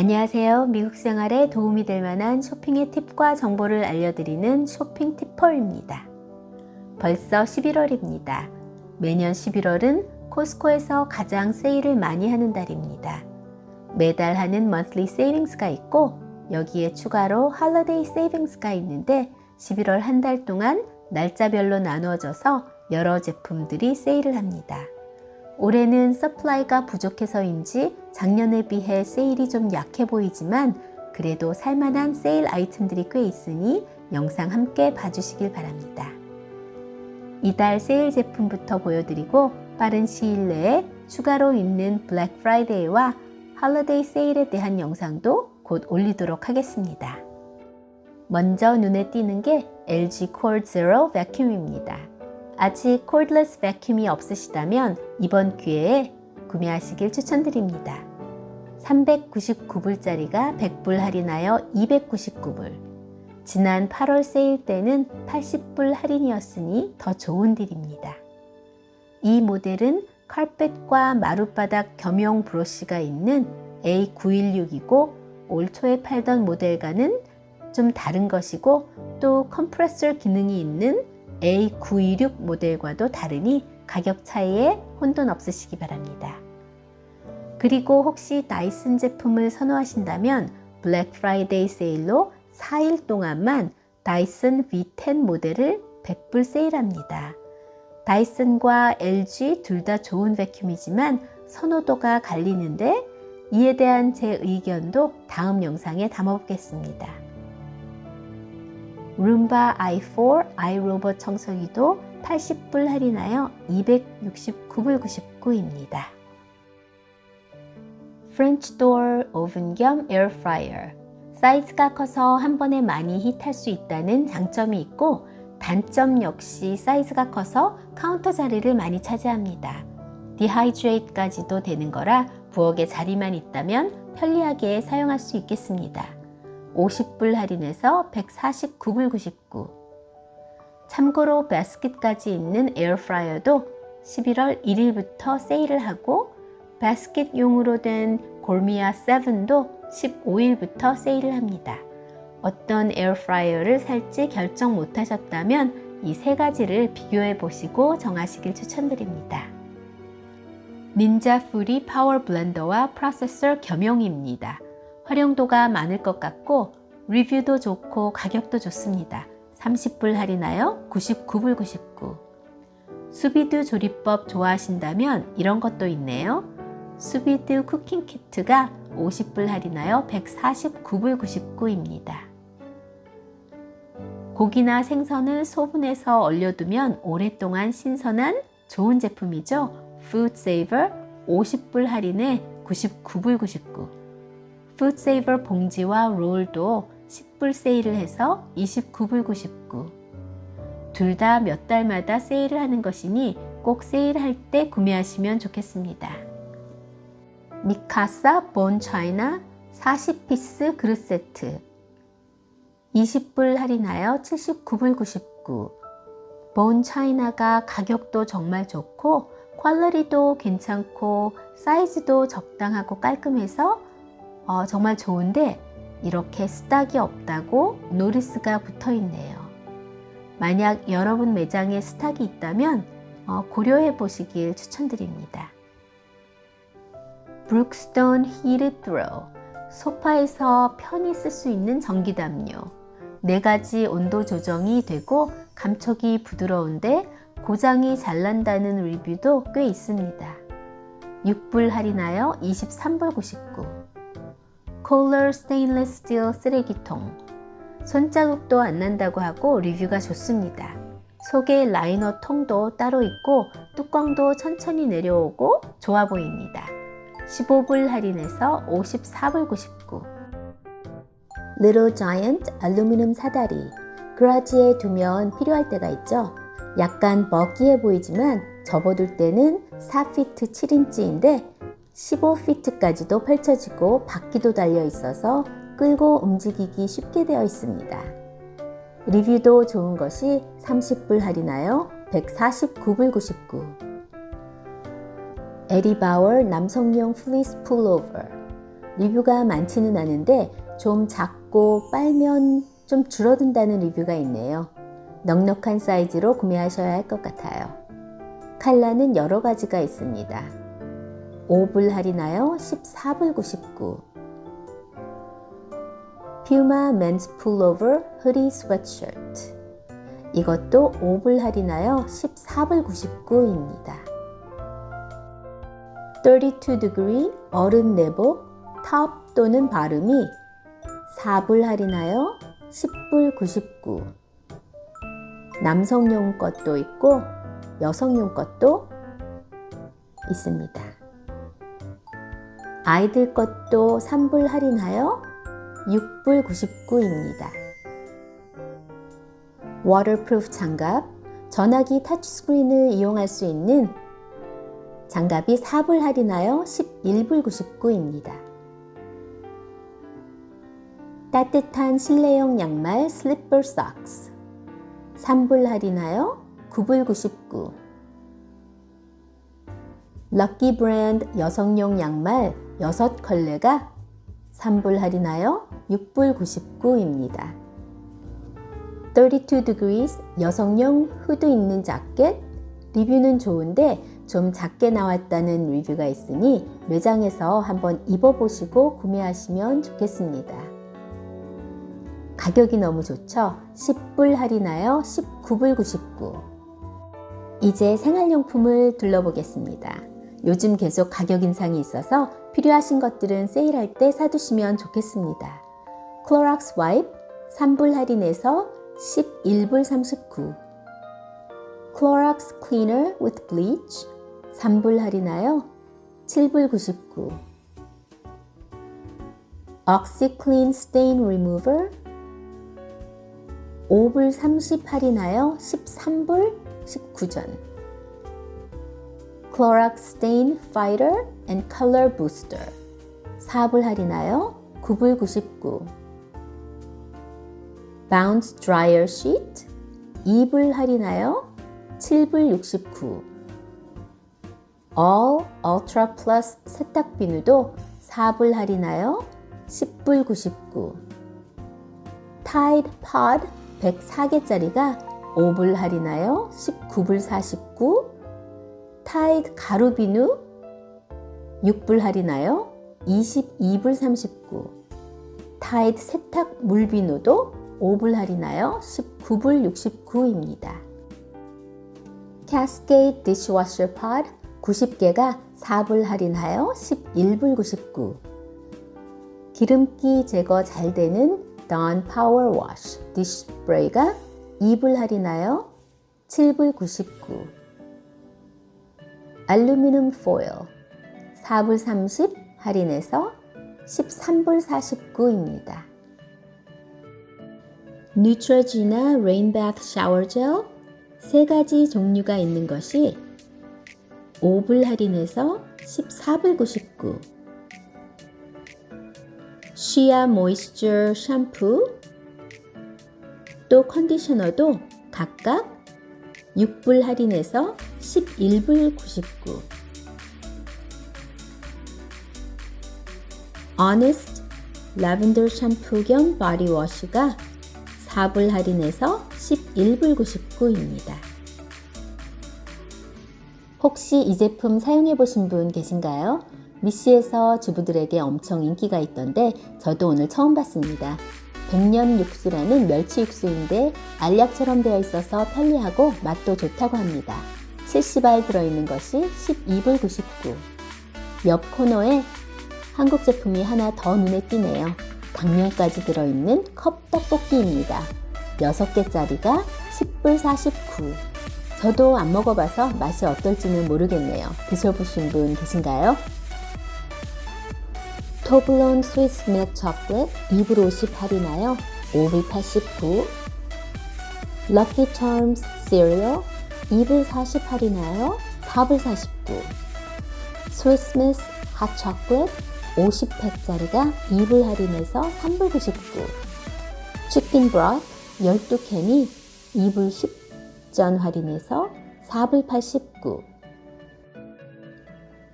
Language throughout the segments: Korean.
안녕하세요. 미국 생활에 도움이 될 만한 쇼핑의 팁과 정보를 알려드리는 쇼핑 팁퍼입니다. 벌써 11월입니다. 매년 11월은 코스코에서 가장 세일을 많이 하는 달입니다. 매달 하는 monthly savings가 있고 여기에 추가로 holiday savings가 있는데 11월 한 달 동안 날짜별로 나누어져서 여러 제품들이 세일을 합니다. 올해는 서플라이가 부족해서인지 작년에 비해 세일이 좀 약해 보이지만 그래도 살만한 세일 아이템들이 꽤 있으니 영상 함께 봐주시길 바랍니다. 이달 세일 제품부터 보여드리고 빠른 시일 내에 추가로 있는 블랙 프라이데이와 할러데이 세일에 대한 영상도 곧 올리도록 하겠습니다. 먼저 눈에 띄는 게 LG Cord Zero 베큐um입니다. 아직 코드레스 베큐um이 없으시다면 이번 기회에 구매하시길 추천드립니다. 399불짜리가 100불 할인하여 299불. 지난 8월 세일 때는 80불 할인이었으니 더 좋은 딜입니다. 이 모델은 칼펫과 마룻바닥 겸용 브러쉬가 있는 A916이고 올 초에 팔던 모델과는 좀 다른 것이고 또 컴프레서 기능이 있는 A926 모델과도 다르니 가격 차이에 혼돈 없으시기 바랍니다. 그리고 혹시 나이슨 제품을 선호하신다면 블랙 프라이데이 세일로 4일 동안만 다이슨 V10 모델을 100불 세일합니다. 다이슨과 LG 둘 다 좋은 베큐이지만 선호도가 갈리는데 이에 대한 제 의견도 다음 영상에 담아보겠습니다. 룸바 i4 iRobot 청소기도 80불 할인하여 269불 99입니다. 프렌치 도어 오븐 겸 에어프라이어 사이즈가 커서 한 번에 많이 히트할 수 있다는 장점이 있고 단점 역시 사이즈가 커서 카운터 자리를 많이 차지합니다. 디하이드레이트까지도 되는 거라 부엌에 자리만 있다면 편리하게 사용할 수 있겠습니다. 50불 할인해서 149불 99. 참고로 바스켓까지 있는 에어프라이어도 11월 1일부터 세일을 하고 바스켓용으로 된 골미아 7도 15일부터 세일을 합니다. 어떤 에어프라이어를 살지 결정 못하셨다면 이 세 가지를 비교해 보시고 정하시길 추천드립니다. 닌자 프리 파워 블렌더와 프로세서 겸용입니다. 활용도가 많을 것 같고 리뷰도 좋고 가격도 좋습니다. 30불 할인하여 99불 99. 수비드 조리법 좋아하신다면 이런 것도 있네요. 수비드 쿠킹 키트가 50불 할인하여 149불 99입니다. 고기나 생선을 소분해서 얼려두면 오랫동안 신선한 좋은 제품이죠. 푸드 세이버 50불 할인에 99불 99. 푸드 세이버 봉지와 롤도 10불 세일을 해서 29불 99. 둘 다 몇 달마다 세일을 하는 것이니 꼭 세일할 때 구매하시면 좋겠습니다. 미카사 본 차이나 40피스 그릇 세트 20불 할인하여 79불 99. 본 차이나가 가격도 정말 좋고 퀄러리도 괜찮고 사이즈도 적당하고 깔끔해서 어, 정말 좋은데 이렇게 스탁이 없다고 노리스가 붙어 있네요. 만약 여러분 매장에 스탁이 있다면 어, 고려해 보시길 추천드립니다. 브룩스톤 히트 드로 소파에서 편히 쓸 수 있는 전기 담요 네 가지 온도 조정이 되고 감촉이 부드러운데 고장이 잘 난다는 리뷰도 꽤 있습니다. 6불 할인하여 23불 99 콜러 스테인리스 스틸 쓰레기통 손자국도 안 난다고 하고 리뷰가 좋습니다. 속에 라이너 통도 따로 있고 뚜껑도 천천히 내려오고 좋아 보입니다. 15불 할인해서 54불 99 Little Giant 알루미늄 사다리 그라지에 두면 필요할 때가 있죠. 약간 먹기해 보이지만 접어둘 때는 4피트 7인치인데 15피트까지도 펼쳐지고 바퀴도 달려 있어서 끌고 움직이기 쉽게 되어 있습니다. 리뷰도 좋은 것이 30불 할인하여 149불 99 에리바워 남성용 플리스 풀오버 리뷰가 많지는 않은데 좀 작고 빨면 좀 줄어든다는 리뷰가 있네요. 넉넉한 사이즈로 구매하셔야 할 것 같아요. 칼라는 여러 가지가 있습니다. 5불 할인하여 14불 99. 퓨마 맨스 풀로버 흐리 스웨트셔츠. 이것도 5불 할인하여 14불 99입니다. 32 degree 얼음 내복 탑 또는 바름이 4불 할인하여 10불 99. 남성용 것도 있고 여성용 것도 있습니다. 아이들 것도 3불 할인하여 6불 99입니다. 워터프루프 장갑, 전화기 터치스크린을 이용할 수 있는 장갑이 4불 할인하여 11불 99입니다. 따뜻한 실내용 양말 슬리퍼 삭스 3불 할인하여 9불 99 럭키 브랜드 여성용 양말 6컬레가 3불 할인하여 6불 99입니다. 32 degrees 여성용 후드 있는 자켓 리뷰는 좋은데 좀 작게 나왔다는 리뷰가 있으니 매장에서 한번 입어보시고 구매하시면 좋겠습니다. 가격이 너무 좋죠? 10불 할인하여 19불 99. 이제 생활용품을 둘러보겠습니다. 요즘 계속 가격 인상이 있어서 필요하신 것들은 세일할 때 사두시면 좋겠습니다. 클로락스 와이프 3불 할인해서 11불 39. 클로락스 클리너 with bleach 3불 할인하여 7불 99. 옥시클린 스테인 리무버 5불 30 할인하여 13불 19전. Clorox Stain Fighter and Color Booster 4불 할인하여 9불 99. Bounce Dryer Sheet 2불 할인하여 7불 69. All Ultra Plus 세탁 비누도 4불 할인하여 10불 99. Tide Pod 104개짜리가 5불 할인하여 19불 49. 타이드 가루 비누 6불 할인하여 22불 39. 타이드 세탁 물 비누도 5불 할인하여 19불 69입니다. 캐스케이드 디시워셔 팟 90개가 4불 할인하여 11불 99. 기름기 제거 잘 되는 Dawn Power Wash 디시 스프레이가 2불 할인하여 7불 99. 알루미늄 포일 4불 30 할인해서 13불 49입니다. 뉴트로지나 레인바th 샤워 젤 세 가지 종류가 있는 것이 5불 할인해서 14불 99. 시아 모이스처 샴푸 또 컨디셔너도 각각 6불 할인해서 11불 99. Honest 라벤더 샴푸 겸 바디워시가 4불 할인해서 11불 99입니다. 혹시 이 제품 사용해 보신 분 계신가요? 미시에서 주부들에게 엄청 인기가 있던데 저도 오늘 처음 봤습니다. 백년 육수라는 멸치 육수인데 알약처럼 되어 있어서 편리하고 맛도 좋다고 합니다. 70알 들어있는 것이 12불 99. 옆 코너에 한국 제품이 하나 더 눈에 띄네요. 당면까지 들어있는 컵 떡볶이입니다. 6개짜리가 10불 49. 저도 안 먹어봐서 맛이 어떨지는 모르겠네요. 드셔보신 분 계신가요? 토블론 스위스 밀크 초콜릿 2불 50 할인하여 5불 89 럭키 찰ms 시리얼 2불 40 할인하여 4불 49 스위스 미스 핫 초콜릿 50팩짜리가 2불 할인해서 3불 99 치킨 브로th 12캔이 2불 10전 할인해서 4불 89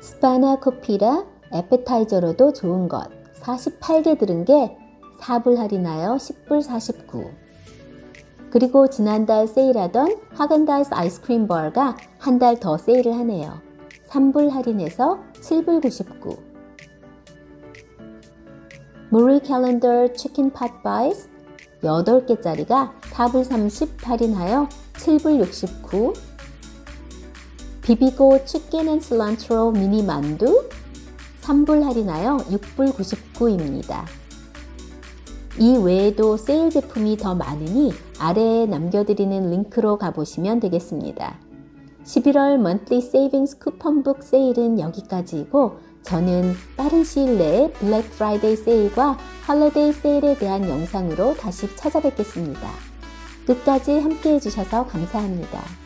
스파나 코피라 에페타이저로도 좋은 것. 48개 들은 게 4불 할인하여 10불 49. 그리고 지난달 세일하던 하겐다이스 아이스크림 벌가 한 달 더 세일을 하네요. 3불 할인해서 7불 99. 무리 캘린더 치킨 팟 바이스 8개짜리가 4불 30 할인하여 7불 69. 비비고 치킨 앤 슬란트로 미니 만두 3불 할인하여 6불 99입니다. 이 외에도 세일 제품이 더 많으니 아래에 남겨드리는 링크로 가보시면 되겠습니다. 11월 먼틀리 세이빙스 쿠폰북 세일은 여기까지이고 저는 빠른 시일 내에 블랙 프라이데이 세일과 할로데이 세일에 대한 영상으로 다시 찾아뵙겠습니다. 끝까지 함께 해주셔서 감사합니다.